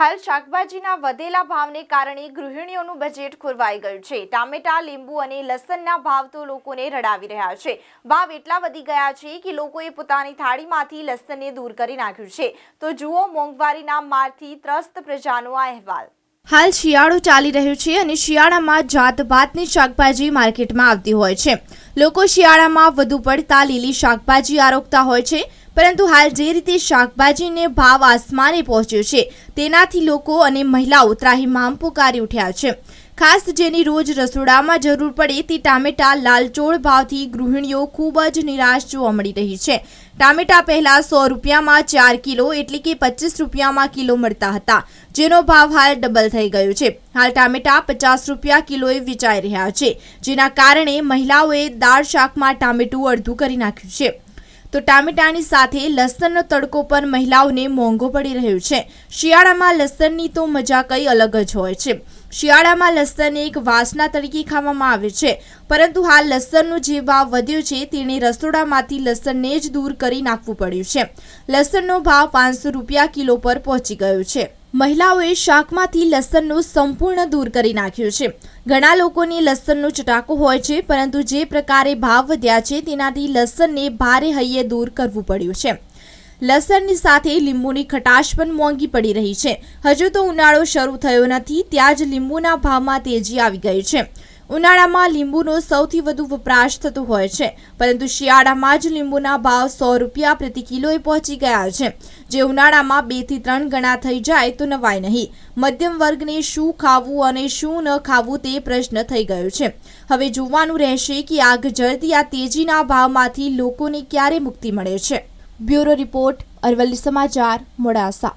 હાલ શાકભાજીના વધેલા ભાવને કારણે ગૃહિણીઓનું બજેટ ખોરવાઈ ગયું છે. ટામેટા, લીંબુ અને લસણના ભાવ તો લોકોને રડાવી રહ્યા છે. ભાવ એટલા વધી ગયા છે કે લોકોએ પોતાની થાળીમાંથી લસણને દૂર કરી નાખ્યું છે. તો જુઓ મોંઘવારીના મારથી ત્રસ્ત પ્રજાનો આ અહેવાલ. હાલ શિયાળો ચાલી રહ્યો છે અને શિયાળામાં જાત ભાતની શાકભાજી માર્કેટમાં આવતી હોય છે. લોકો શિયાળામાં વધુ પડતા લીલી શાકભાજી આરોગતા હોય છે. પરંતુ હાલ જે રીતે શાકભાજીને ભાવ આસમાને પહોંચ્યો છે, તેનાથી લોકો અને મહિલાઓ ત્રાહીમામ પુકારી ઉઠ્યા છે. ખાસ જેની રોજ રસોડામાં જરૂર પડે તે ટામેટા લાલચોળ ભાવથી ગૃહિણીઓ ખૂબ જ નિરાશ જોવા મળી રહી છે. ટામેટા પહેલા સો રૂપિયામાં ચાર કિલો એટલે કે પચીસ રૂપિયામાં કિલો મળતા હતા, જેનો ભાવ હાલ ડબલ થઈ ગયો છે. હાલ ટામેટા પચાસ રૂપિયા કિલોએ વેચાઈ રહ્યા છે, જેના કારણે મહિલાઓએ દાળ શાકમાં ટામેટું અડધું કરી નાખ્યું છે. તો ટામેટાની સાથે લસણનો તડકો પણ મહિલાઓને મોંઘો પડી રહ્યો છે. શિયાળામાં લસણની તો મજા કંઈ અલગ જ હોય છે. શિયાળામાં લસણ એક વાસના તરીકે ખાવામાં આવે છે. પરંતુ હાલ લસણનો જે ભાવ વધ્યો છે, તેણે રસોડામાંથી લસણને જ દૂર કરી નાખવું પડ્યું છે. લસણનો ભાવ પાંચસો રૂપિયા કિલો પર પહોંચી ગયો છે. મહિલાઓએ શાકમાંથી લસણનું સંપૂર્ણ દૂર કરી નાખ્યું છે. ઘણા લોકોને લસણનો ચટાકો હોય છે, પરંતુ જે પ્રકારે ભાવ વધ્યા છે, તેનાથી લસણને ભારે હૈયે દૂર કરવું પડ્યું છે. લસણની સાથે લીંબુની ખટાશ પણ મોંઘી પડી રહી છે. હજુ તો ઉનાળો શરૂ થયો નથી, ત્યાં જ લીંબુના ભાવમાં તેજી આવી ગઈ છે. ઉનાળામાં લીંબુનો સૌથી વધુ વપરાશ થતો હોય છે, પરંતુ શિયાળામાં જ લીંબુના ભાવ સો રૂપિયા પ્રતિ કિલોએ પહોંચી ગયા છે. જે ઉનાળામાં બેથી ત્રણ ગણા થઈ જાય તો નવાય નહીં. મધ્યમ વર્ગને શું ખાવું અને શું ન ખાવું તે પ્રશ્ન થઈ ગયો છે. હવે જોવાનું રહેશે કે આગ જલ્દી આ તેજીના ભાવમાંથી લોકોને ક્યારે મુક્તિ મળે છે. બ્યુરો રિપોર્ટ અરવલ્લી સમાચાર મોડાસા.